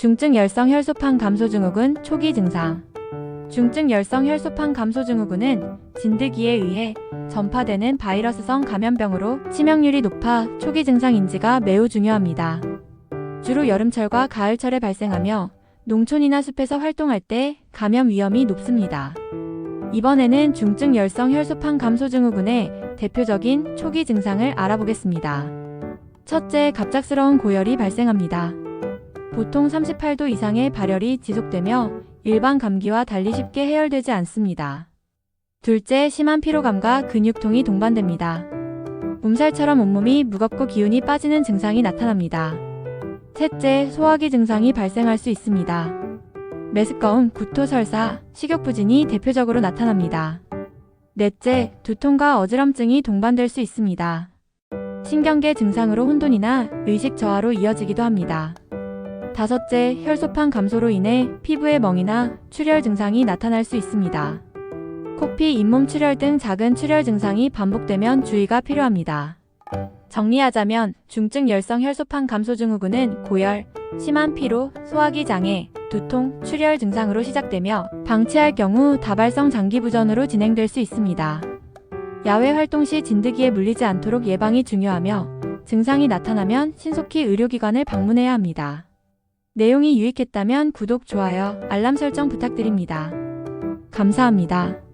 중증 열성 혈소판 감소 증후군 초기 증상. 중증 열성 혈소판 감소 증후군은 진드기에 의해 전파되는 바이러스성 감염병으로 치명률이 높아 초기 증상 인지가 매우 중요합니다. 주로 여름철과 가을철에 발생하며 농촌이나 숲에서 활동할 때 감염 위험이 높습니다. 이번에는 중증 열성 혈소판 감소 증후군의 대표적인 초기 증상을 알아보겠습니다. 첫째, 갑작스러운 고열이 발생합니다. 보통 38도 이상의 발열이 지속되며 일반 감기와 달리 쉽게 해열되지 않습니다. 둘째, 심한 피로감과 근육통이 동반됩니다. 몸살처럼 온몸이 무겁고 기운이 빠지는 증상이 나타납니다. 셋째, 소화기 증상이 발생할 수 있습니다. 메스꺼움, 구토, 설사, 식욕부진이 대표적으로 나타납니다. 넷째, 두통과 어지럼증이 동반될 수 있습니다. 신경계 증상으로 혼돈이나 의식 저하로 이어지기도 합니다. 다섯째, 혈소판 감소로 인해 피부에 멍이나 출혈 증상이 나타날 수 있습니다. 코피, 잇몸 출혈 등 작은 출혈 증상이 반복되면 주의가 필요합니다. 정리하자면 중증 열성 혈소판 감소 증후군은 고열, 심한 피로, 소화기 장애, 두통, 출혈 증상으로 시작되며 방치할 경우 다발성 장기 부전으로 진행될 수 있습니다. 야외 활동 시 진드기에 물리지 않도록 예방이 중요하며 증상이 나타나면 신속히 의료기관을 방문해야 합니다. 내용이 유익했다면 구독, 좋아요, 알람 설정 부탁드립니다. 감사합니다.